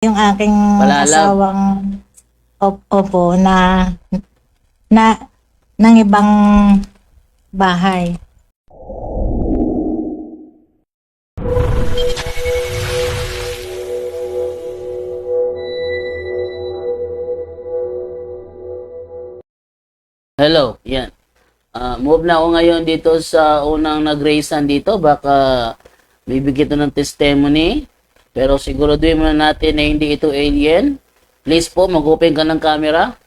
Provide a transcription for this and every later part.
yung aking Palalab. asawang op- opo na na ng ibang bahay. Hello, yan. Ah, move na ako ngayon dito sa unang nag-raisean dito. Baka bibigyan ito ng testimony. Pero siguraduhin muna natin na hindi ito alien. Please po, mag-open ka ng camera.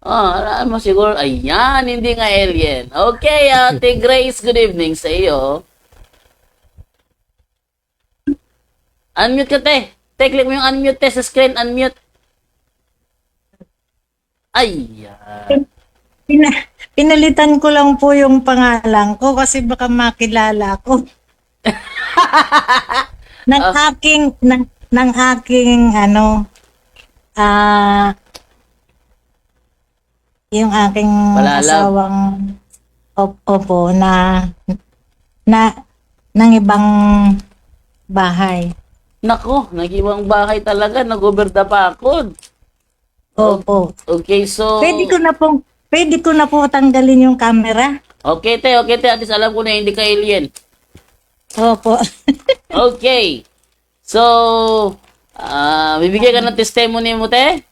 Ah, ah, mo siguro, ayan, hindi nga alien. Okay, Ate Grace, good evening sa iyo. Unmute ka, te. Te, click mo yung unmute, te, sa screen, unmute. Ayan. Pina- pinalitan ko lang po yung pangalan ko kasi baka makilala ko. ng aking ng, ng aking ano ah yung aking Palalab. asawang op- opo na na ng ibang bahay. Nako, nag-iwang bahay talaga, nag-overda pa ako. Opo. Okay, so... Pwede ko na po pwede ko na po tanggalin yung camera. Okay, te, okay, te. At least alam ko na hindi ka alien. Opo. Okay. So, ah, bibigyan ka ng testimony mo, te?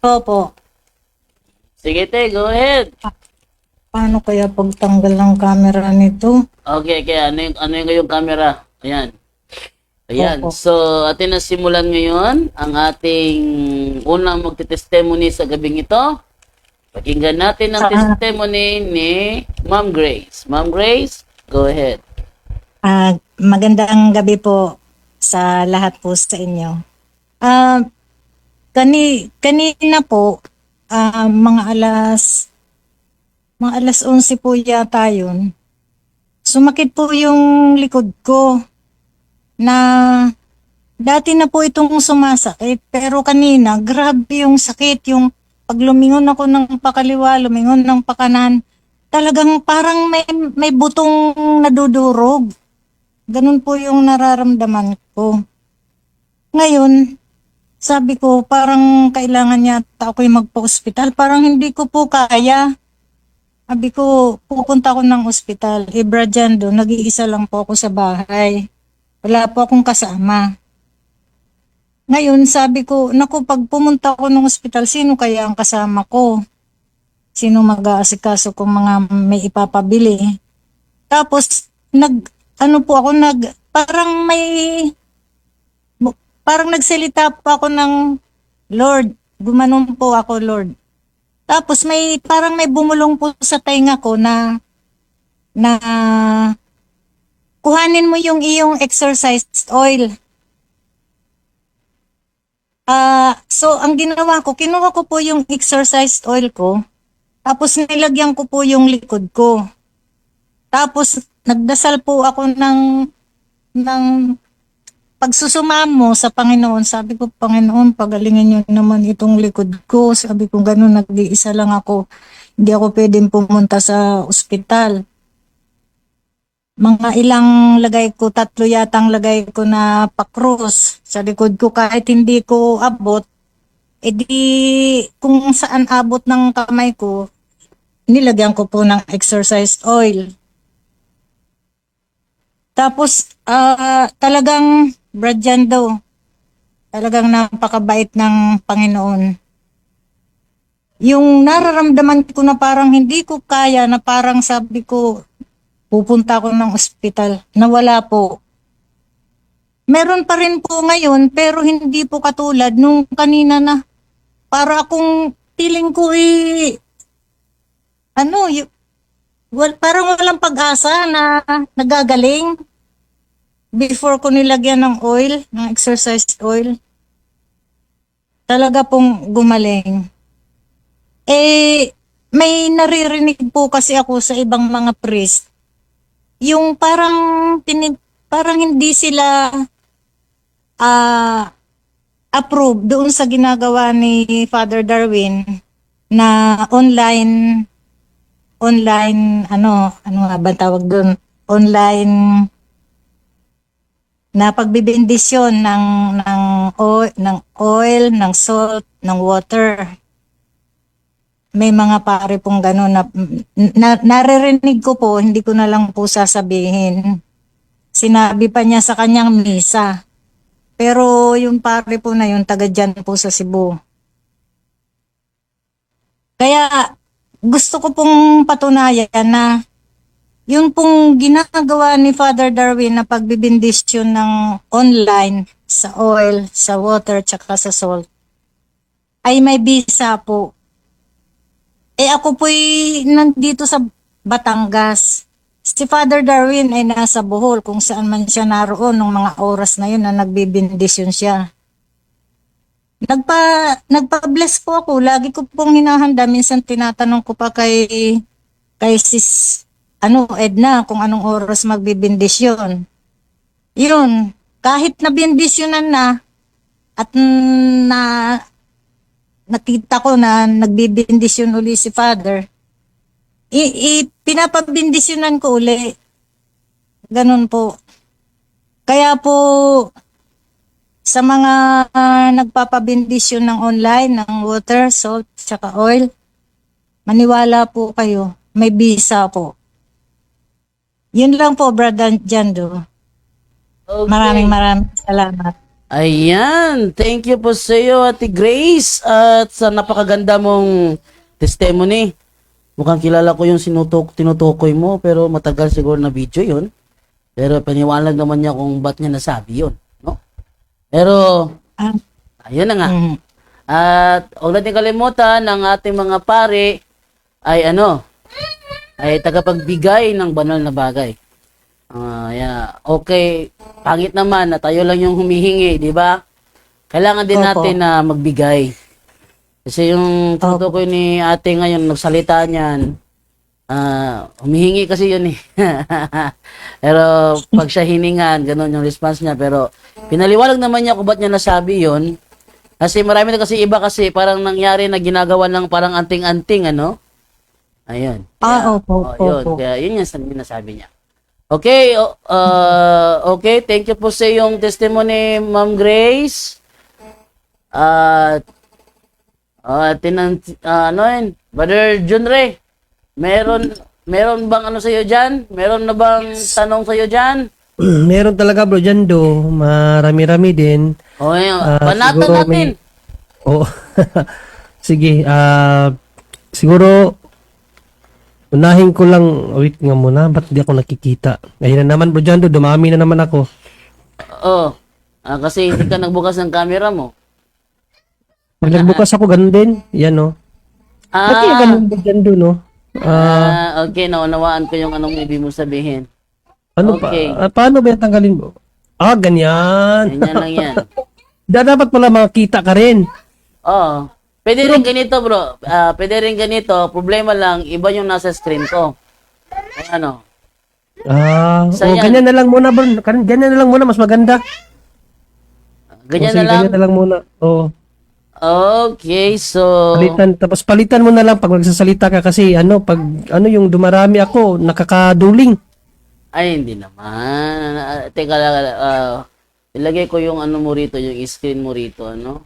Opo. Sige, te, go ahead. Paano kaya pagtanggal ng camera nito? Okay, okay. Ano yung, ano yung yung camera? Ayan. Ayan. Opo. So, atin na simulan ngayon ang ating unang magte-testimony sa gabing ito. Pakinggan natin ang Ah. testimony ni Ma'am Grace. Ma'am Grace, go ahead. Ah, magandang gabi po sa lahat po sa inyo. Ah, kani kanina po ah, mga alas mga alas 11 po yata yun. Sumakit po yung likod ko na dati na po itong sumasakit pero kanina grabe yung sakit yung pag lumingon ako ng pakaliwa, lumingon ng pakanan, talagang parang may may butong nadudurog. Ganun po yung nararamdaman ko. Ngayon, sabi ko, parang kailangan yata ako yung magpa-ospital. Parang hindi ko po kaya. Sabi ko, pupunta ako ng ospital. Ibra dyan doon, nag-iisa lang po ako sa bahay. Wala po akong kasama. Ngayon, sabi ko, naku, pag pumunta ako ng ospital, sino kaya ang kasama ko? Sino mag-aasikaso kung mga may ipapabili? Tapos, nag, ano po ako, nag, parang may, parang nagsalita po ako ng Lord. Gumanon po ako, Lord. Tapos may, parang may bumulong po sa tainga ko na, na, kuhanin mo yung iyong exercise oil. Ah, so ang ginawa ko, kinuha ko po yung exercise oil ko, tapos nilagyan ko po yung likod ko. Tapos nagdasal po ako ng ng pagsusumamo sa Panginoon. Sabi ko, Panginoon, pagalingin niyo naman itong likod ko. Sabi ko, ganun, nag-iisa lang ako. Hindi ako pwedeng pumunta sa ospital. Mga ilang lagay ko, tatlo yatang lagay ko na pakros sa likod ko. Kahit hindi ko abot, edi kung saan abot ng kamay ko, nilagyan ko po ng exercise oil. Tapos, ah talagang, Brad Jan talagang napakabait ng Panginoon. Yung nararamdaman ko na parang hindi ko kaya, na parang sabi ko, pupunta ako ng ospital, nawala po. Meron pa rin po ngayon, pero hindi po katulad nung kanina na, para akong feeling ko eh, ano, y- Well, parang walang pag-asa na nagagaling before ko nilagyan ng oil, ng exercise oil. Talaga pong gumaling. Eh, may naririnig po kasi ako sa ibang mga priest. Yung parang, tini- parang hindi sila ah approve doon sa ginagawa ni Father Darwin na online online ano ano nga ba tawag doon online na pagbibindisyon ng ng oil, ng oil, ng salt, ng water. May mga pare pong gano'n na, na naririnig ko po, hindi ko na lang po sasabihin. Sinabi pa niya sa kanyang misa. Pero yung pare po na yun, taga dyan po sa Cebu. Kaya gusto ko pong patunayan na yung pong ginagawa ni Father Darwin na pagbibindisyon ng online sa oil, sa water, tsaka sa salt, ay may bisa po. Eh ako po'y nandito sa Batangas. Si Father Darwin ay nasa Bohol kung saan man siya naroon nung mga oras na yun na nagbibindisyon siya. Nagpa, nagpa-bless po ako. Lagi ko pong hinahanda. Minsan tinatanong ko pa kay, kay sis, ano, Edna, kung anong oras magbibindisyon. Yun, kahit na bindisyonan na, at na, nakita ko na nagbibindisyon uli si Father, i, i pinapabindisyonan ko uli. Ganun po. Kaya po, sa mga ah, nagpapabindisyon ng online, ng water, salt, tsaka oil, maniwala po kayo, may bisa po. Yun lang po, Brother Jando. Okay. Maraming maraming salamat. Ayan, thank you po sa iyo, Ate Grace, at sa napakaganda mong testimony. Mukhang kilala ko yung sinutok, tinutukoy mo, pero matagal siguro na video yun. Pero paniwalag naman niya kung ba't niya nasabi yun. Pero, Ah, ayun na nga. mm, At huwag natin kalimutan ng ating mga pare ay ano, ay tagapagbigay ng banal na bagay. Ah, yeah. Okay, pangit naman na tayo lang yung humihingi, di ba? Kailangan din Opo. natin na magbigay. Kasi yung tutukoy ni ate ngayon, nagsalita niyan, ah, humihingi kasi yun eh. Pero pag siya hiningan, ganun yung response niya. Pero pinaliwanag naman niya kung ba't niya nasabi yun. Kasi marami na kasi iba kasi parang nangyari na ginagawa ng parang anting-anting, ano? Ayun. Ah, opo, Oh, opo, yun. Kaya yun yung sabi- nasabi niya. Okay, uh, okay, thank you po sa yung testimony, Ma'am Grace. At uh, tinan ah, ano yun, Brother Junre, meron meron bang ano sa iyo diyan? Meron na bang tanong sa iyo diyan? Meron talaga bro dyan do. Marami-rami din. O, yun, Ah, panatan siguro natin. may- Oo. Sige. ah siguro, unahin ko lang, wait nga muna, ba't di ako nakikita? Ngayon na naman bro dyan do, dumami na naman ako. Oo. Ah, kasi hindi ka nagbukas ng camera mo. Pag nagbukas ako, ganun din. Yan no. Kaya Ah, ganun bro dyan do, no? Ah, ah, okay, naunawaan ko yung anong ibig mo sabihin. ano okay. pa? ah, paano ba yung tanggalin mo? Ah, ganyan. Ganyan lang yan. Da, dapat pala makita ka rin. Oo. Pwede rin ganito, bro. Ah, pwede rin ganito. Problema lang, iba yung nasa screen ko. Ay, ano? Ah, oh, Sayang. ganyan na lang muna bro. Gan- Ganyan na lang muna, mas maganda. Ganyan O, na sige, lang. Ganyan na lang muna. Oo. Okay, so... Palitan tapos palitan mo na lang pag magsasalita ka kasi ano pag ano yung dumarami ako nakakaduling. Ay, hindi naman. Ah, teka lang. ah, ilagay ko yung ano mo rito, yung screen mo rito, ano?